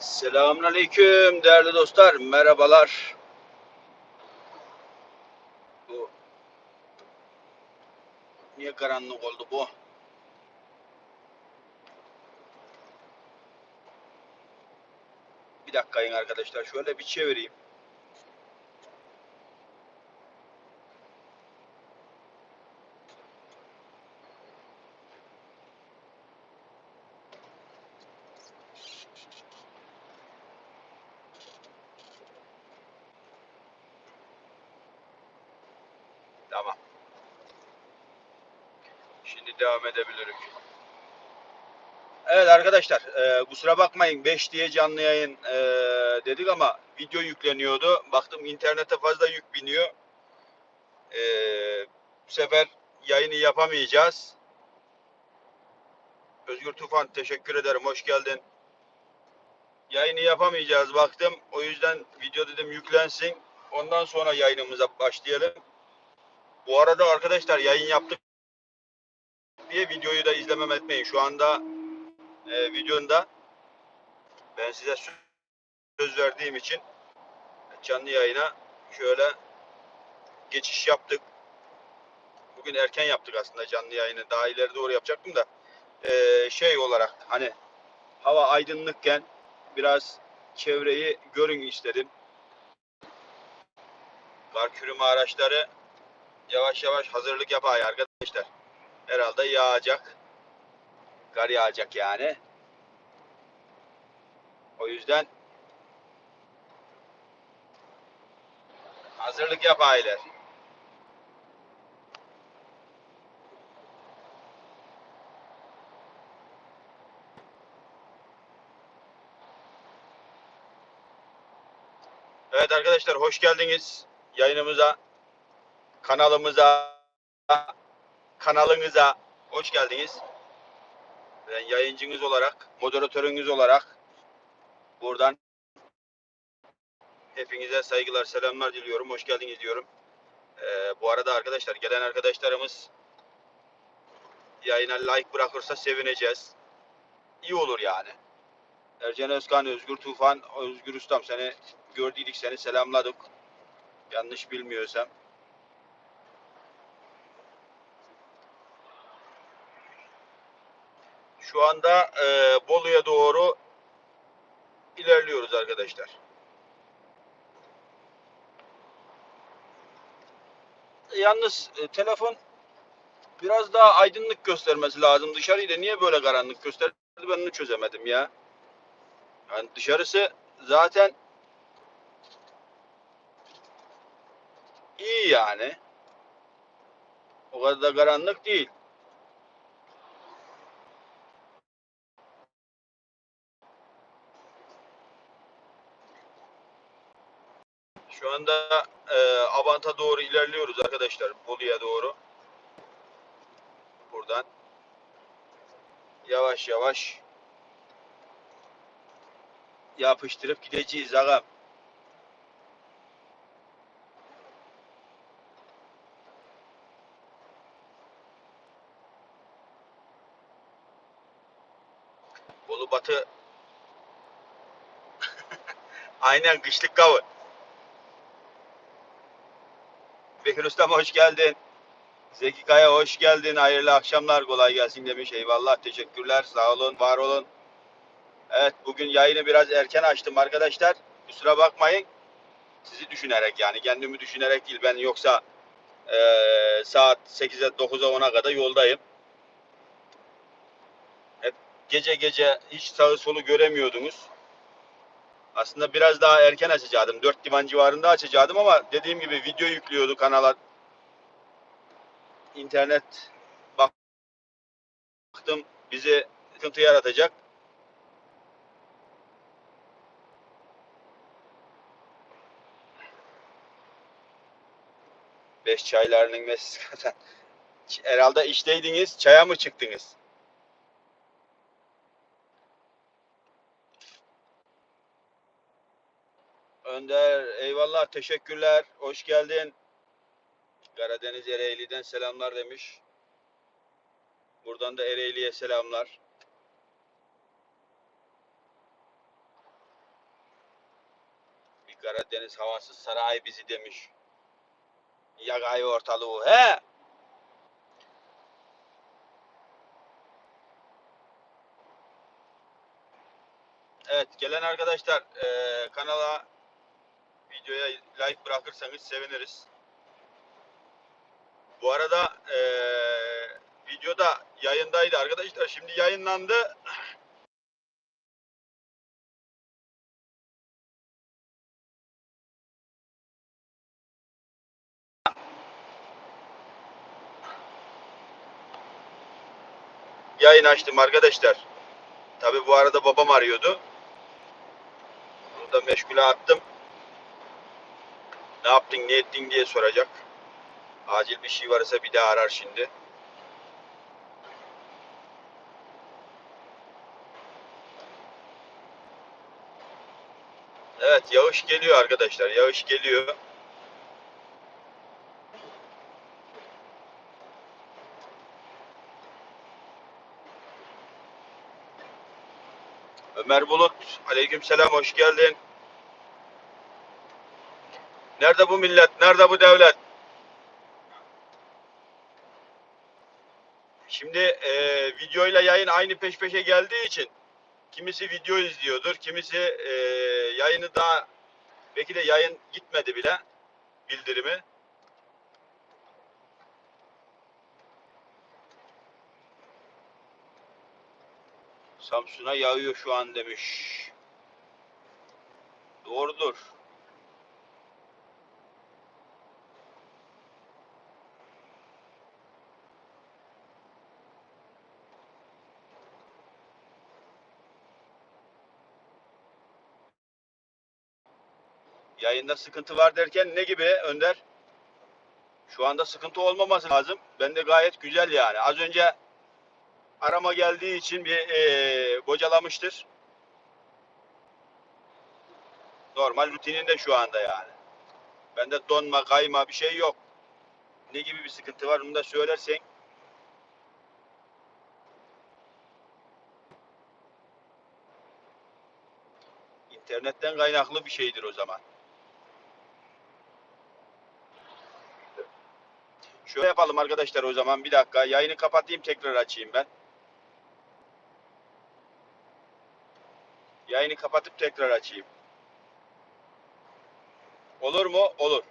Selamünaleyküm değerli dostlar. Merhabalar. Bu niye karanlık oldu bu? Bir dakikayın arkadaşlar. Şöyle bir çevireyim. Tamam. Şimdi devam edebilirim. Evet arkadaşlar e, kusura bakmayın 5 diye canlı yayın e, dedik ama video yükleniyordu. Baktım internete fazla yük biniyor. E, bu sefer yayını yapamayacağız. Özgür Tufan teşekkür ederim hoş geldin. Yayını yapamayacağız baktım. O yüzden video dedim yüklensin. Ondan sonra yayınımıza başlayalım. Bu arada arkadaşlar yayın yaptık diye videoyu da izlemem etmeyin. Şu anda e, videonda ben size sö- söz verdiğim için canlı yayına şöyle geçiş yaptık. Bugün erken yaptık aslında canlı yayını. Daha ileri doğru yapacaktım da e, şey olarak hani hava aydınlıkken biraz çevreyi görün istedim. Kar kürüme araçları yavaş yavaş hazırlık yapıyor arkadaşlar. Herhalde yağacak. Kar yağacak yani. O yüzden hazırlık yap aileler. Evet arkadaşlar hoş geldiniz yayınımıza, kanalımıza, kanalınıza hoş geldiniz. Ben yayıncınız olarak, moderatörünüz olarak buradan hepinize saygılar, selamlar diliyorum. Hoş geldiniz diyorum. Ee, bu arada arkadaşlar gelen arkadaşlarımız yayına like bırakırsa sevineceğiz. İyi olur yani. Ercan Özkan, Özgür Tufan, Özgür Ustam seni gördük seni selamladık. Yanlış bilmiyorsam. Şu anda e, Bolu'ya doğru ilerliyoruz arkadaşlar. Yalnız e, telefon biraz daha aydınlık göstermesi lazım. Dışarıyı da niye böyle karanlık gösterdi ben onu çözemedim ya. Yani dışarısı zaten iyi yani. O kadar da karanlık değil. Şu anda e, Abant'a doğru ilerliyoruz arkadaşlar. Bolu'ya doğru. Buradan yavaş yavaş yapıştırıp gideceğiz ağam. Bolu Batı aynen kışlık kavı. Bekir Ustam hoş geldin. Zeki Kaya hoş geldin. Hayırlı akşamlar. Kolay gelsin demiş. Eyvallah. Teşekkürler. Sağ olun. Var olun. Evet bugün yayını biraz erken açtım arkadaşlar. Kusura bakmayın. Sizi düşünerek yani kendimi düşünerek değil. Ben yoksa eee, saat 8'e 9'a 10'a kadar yoldayım. Hep gece gece hiç sağı solu göremiyordunuz. Aslında biraz daha erken açacaktım. 4 divan civarında açacaktım ama dediğim gibi video yüklüyordu kanala. İnternet baktım bizi sıkıntı yaratacak. Beş çaylarının ve zaten herhalde işteydiniz, çaya mı çıktınız? Önder, eyvallah, teşekkürler, hoş geldin. Karadeniz Ereğli'den selamlar demiş. Buradan da Ereğli'ye selamlar. Karadeniz havası saray bizi demiş. Yagayı ortalığı. He. Evet gelen arkadaşlar eee, kanala videoya like bırakırsanız seviniriz. Bu arada eee videoda yayındaydı arkadaşlar. Şimdi yayınlandı. Yayın açtım arkadaşlar. Tabi bu arada babam arıyordu. Onu da meşgule attım. Ne yaptın ne ettin diye soracak. Acil bir şey varsa bir daha arar şimdi. Evet yağış geliyor arkadaşlar. Yağış geliyor. Ömer Bulut, aleykümselam hoş geldin. Nerede bu millet? Nerede bu devlet? Şimdi e, videoyla yayın aynı peş peşe geldiği için kimisi video izliyordur, kimisi e, yayını daha belki de yayın gitmedi bile bildirimi. Samsun'a yağıyor şu an demiş. Doğrudur. Yayında sıkıntı var derken ne gibi Önder? Şu anda sıkıntı olmaması lazım. Ben de gayet güzel yani. Az önce arama geldiği için bir eee bocalamıştır. Normal rutininde şu anda yani. Bende donma, kayma bir şey yok. Ne gibi bir sıkıntı var onu da söylersen. İnternetten kaynaklı bir şeydir o zaman. Şöyle yapalım arkadaşlar o zaman bir dakika. Yayını kapatayım tekrar açayım ben. Yayını kapatıp tekrar açayım. Olur mu? Olur.